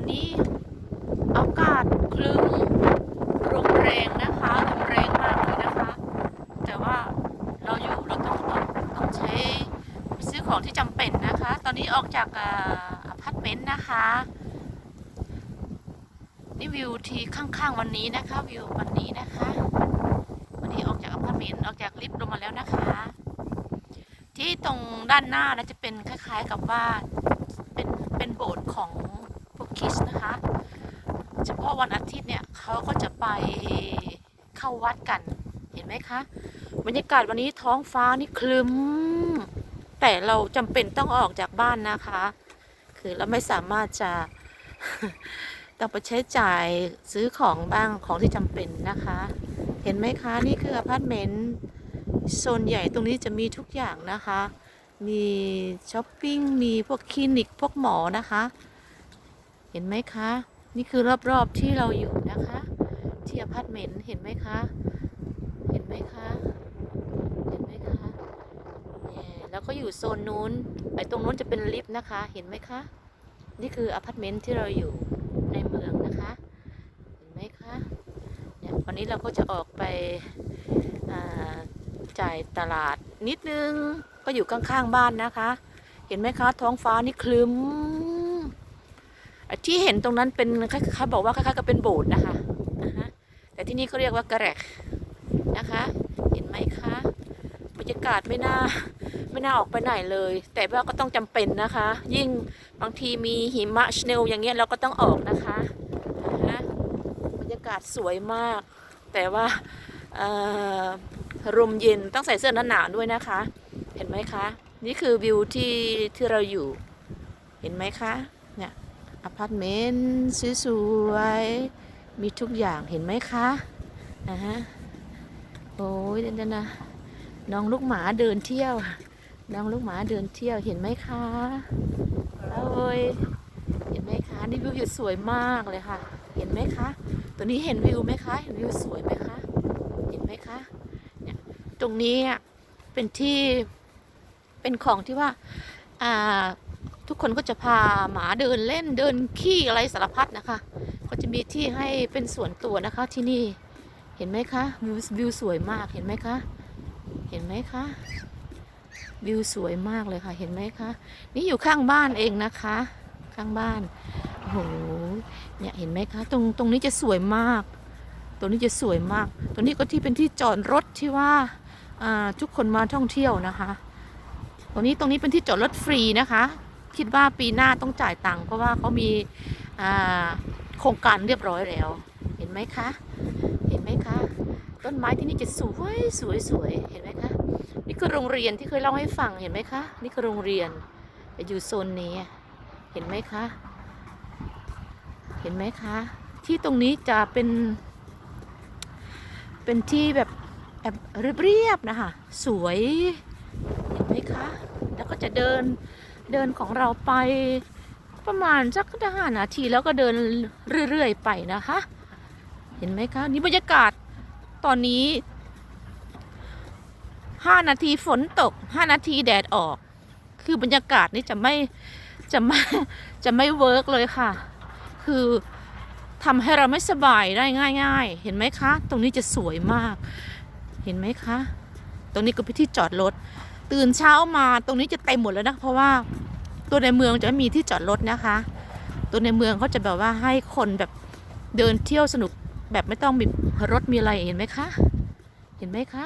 อนนี้อากาศคลึ้มลมแรงนะคะลมแรงมากเลยนะคะ แต่ว่าเราอยู่เราต้องต้องใช้ซื้อของที่จำเป็นนะคะ ตอนนี้ออกจากอพาร์ตเมนต์นะคะนี่วิวที่ข้างๆวันนี้นะคะ วิววันนี้นะคะ วันนี้ออกจากอพาร์ตเมนต์ออกจากลิฟต์ลงมาแล้วนะคะ ที่ตรงด้านหน้านะจะเป็นคล้าย ๆกับว่าเป็นเป็นโบสถ์ของ คิสนะคะ เฉพาะวันอาทิตย์เนี่ยเขาก็จะไปเข้าวัดกัน เห็นไหมคะ บรรยากาศวันนี้ท้องฟ้านี่คลึ้ม แต่เราจำเป็นต้องออกจากบ้านนะคะ คือเราไม่สามารถจะต้องไปใช้จ่ายซื้อของบ้างของที่จำเป็นนะคะ เห็นไหมคะนี่คืออพาร์ตเมนต์โซนใหญ่ตรงนี้จะมีทุกอย่างนะคะ มีช้อปปิ้ง มีพวกคลินิก พวกหมอนะคะ เห็นไหมคะ นี่คือรอบๆที่เราอยู่นะคะ ที่อพาร์ตเมนต์เห็นไหมคะ เห็นไหมคะเห็นไหมคะแล้วก็อยู่โซนนู้นไอ้ตรงนู้นจะเป็นลิฟต์นะคะ เห็นไหมคะ นี่คืออพาร์ตเมนต์ที่เราอยู่ในเมืองนะคะ เห็นไหมคะเนี่ยวันนี้เราก็จะออกไปจ่ายตลาดนิดนึงก็อยู่ข้างๆบ้านนะคะ เห็นไหมคะ ท้องฟ้านี่คลึ้ม ที่เห็นตรงนั้นเป็นคล้าบอกว่าคล้ายๆกับเป็นโบสถ์นะคะอ่าฮะแต่ที่นี่เขาเรียกว่ากระแรกนะคะ เห็นไหมคะบรรยากาศไม่น่าไม่น่าออกไปไหนเลย แต่ว่าก็ต้องจำเป็นนะคะ ยิ่งบางทีมีหิมะชเนลอย่างเงี้ยเราก็ต้องออกนะคะนะบรรยากาศสวยมาก แต่ว่าเอ่อลมเย็นต้องใส่เสื้อหนาๆด้วยนะคะ เห็นไหมคะ นี่คือวิวที่ที่เราอยู่ เห็นไหมคะ อพาร์ตเมนต์สวยๆมีทุกอย่างเห็นไหมคะอ่าฮะโอ้ยเดี๋ยวนะน้องลูกหมาเดินเที่ยว น้องลูกหมาเดินเที่ยวเห็นไหมคะโอ้ยเห็นไหมคะนี่วิวอยู่สวยมากเลยค่ะ เห็นไหมคะ ตัวนี้เห็นวิวไหมคะเห็นวิวสวยไหมคะเห็นไหมคะเนี่ยตรงนี้อะเป็นที่เป็นของที่ว่าอ่า ทุกคนก็จะพาหมาเดินเล่นเดินขี้อะไรสารพัดนะคะก็จะมีที่ให้เป็นส่วนตัวนะคะที่นี่เห็นไหมคะวิววิวสวยมากเห็นไหมคะเห็นไหมคะวิวสวยมากเลยค่ะเห็นไหมคะ นี่อยู่ข้างบ้านเองนะคะ ข้างบ้านโอ้โหเนี่ยเห็นไหมคะตรงตรงนี้จะสวยมาก ตรงนี้จะสวยมาก ตรงนี้ก็ที่เป็นที่จอดรถที่ว่าอ่าทุกคนมาท่องเที่ยวนะคะ ตรงนี้ตรงนี้เป็นที่จอดรถฟรีนะคะ คิดว่าปีหน้าต้องจ่ายตังค์เพราะว่าเขามีโครงการเรียบร้อยแล้ว เห็นไหมคะ เห็นไหมคะ ต้นไม้ที่นี่จะสวยสวยสวยเห็นไหมคะนี่คือโรงเรียนที่เคยเล่าให้ฟังเห็นไหมคะนี่คือโรงเรียนจะอยู่โซนนี้เห็นไหมคะ เห็นไหมคะ ที่ตรงนี้จะเป็น เป็นที่แบบแบบเรียบๆนะคะสวยเห็นไหมคะ แล้วก็จะเดิน เดินของเราไปประมาณสักห้านาทีแล้วก็เดินเรื่อยๆไปนะคะ เห็นไหมคะ นี่บรรยากาศตอนนี้ห้านาทีฝนตกห้านาทีแดดออก คือบรรยากาศนี่จะไม่จะไม่จะไม่เวิร์กเลยค่ะ คือทำให้เราไม่สบายได้ง่าย ๆ เห็นไหมคะ ตรงนี้จะสวยมาก เห็นไหมคะ ตรงนี้ก็เป็นที่จอดรถ ตื่นเช้ามาตรงนี้จะเต็มหมดแล้วนะ เพราะว่า ตัวในเมืองจะไม่มีที่จอดรถนะคะ ตัวในเมืองเขาจะแบบว่าให้คนแบบเดินเที่ยวสนุกแบบไม่ต้องมีรถมีอะไรเห็นไหมคะ เห็นไหมคะ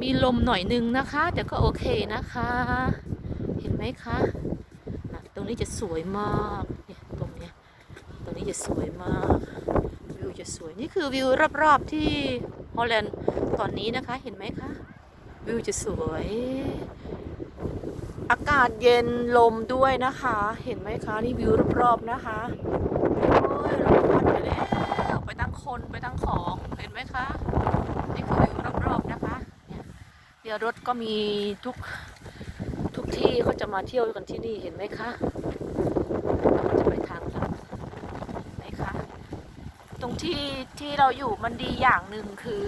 มีลมหน่อยนึงนะคะ แต่ก็โอเคนะคะ เห็นไหมคะตรงนี้จะสวยมากเนี่ยตรงเนี้ยตรงนี้จะสวยมาก วิวจะสวยนี่คือวิวรอบๆที่ฮอลแลนด์ตอนนี้นะคะเห็นไหมคะ วิวจะสวย อากาศเย็นลมด้วยนะคะ เห็นไหมคะนี่วิวรอบๆนะคะโอ้ยลมพัดไปแล้วไปตั้งคนไปตั้งของเห็นไหมคะ นี่คือวิวรอบๆนะคะเดี๋ยวรถก็มีทุกทุกที่เขาจะมาเที่ยวกันที่นี่เห็นไหมคะจะไปทางนั้นเห็นไหมคะตรงที่ที่เราอยู่มันดีอย่างหนึ่งคือ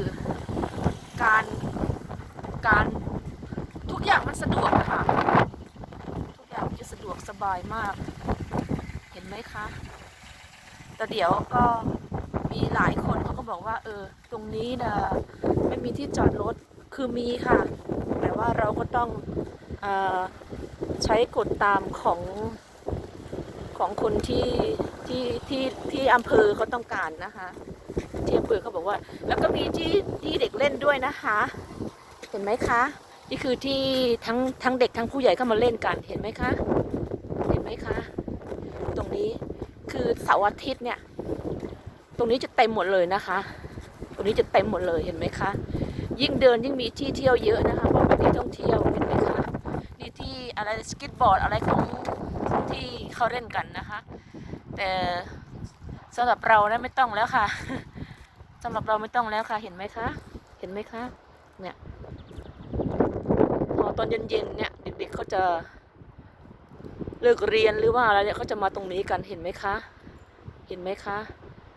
การการทุกอย่างมันสะดวกค่ะ ทุกอย่างมันจะสะดวกส บายมาก เห็นไหมคะแต่เดี๋ยวก็มีหลายคนเขาก็บอกว่า เออ ตรงนี้นะไม่มีที่จอดรถคือมีค่ะ แต่ว่าเราก็ต้องออใช้กฎตามของของคนที่ที่ที่ที่อำเภอเขาต้องการนะคะที่อำเภอเขาบอกว่า แล้วก็มีที่ที่เด็กเล่นด้วยนะคะ เห็นไหมคะ นี่คือที่ทั้งทั้งเด็กทั้งผู้ใหญ่เข้ามาเล่นกันเห็นไหมคะ เห็นไหมคะ ตรงนี้ คือเสาร์อาทิตย์เนี่ย ตรงนี้จะเต็มหมดเลยนะคะ ตรงนี้จะเต็มหมดเลยเห็นไหมคะ ยิ่งเดินยิ่งมีที่เที่ยวเยอะนะคะเพราะเป็นที่ท่องเที่ยวเห็นไหมคะนี่ที่อะไรสเก็ตบอร์ดอะไรของที่เขาเล่นกันนะคะ แต่สำหรับเรานะไม่ต้องแล้วค่ะสำหรับเราไม่ต้องแล้วค่ะ เห็นไหมคะ เห็นไหมคะ เนี่ยพอตอนเย็นๆเนี่ยเด็กๆเขาจะ เลิกเรียนหรือว่าอะไรเนี่ยเขาจะมาตรงนี้กันเห็นไหมคะ เห็นไหมคะ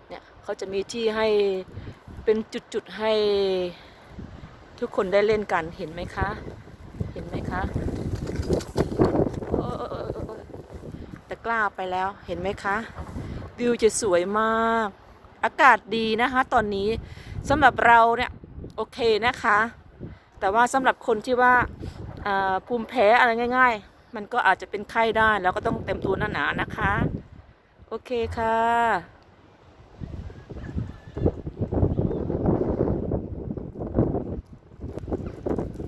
เนี่ยเขาจะมีที่ให้เป็นจุดๆให้ทุกคนได้เล่นกันเห็นไหมคะ เห็นไหมคะแต่กล้าไปแล้วเห็นไหมคะวิวจะสวยมาก อากาศดีนะคะ ตอนนี้สำหรับเราเนี่ยโอเคนะคะ แต่ว่าสำหรับคนที่ว่าอ่าภูมิแพ้อะไรง่าย ๆ มันก็อาจจะเป็นไข้ได้แล้วก็ต้องเต็มตัวหนาๆนะคะ โอเคค่ะ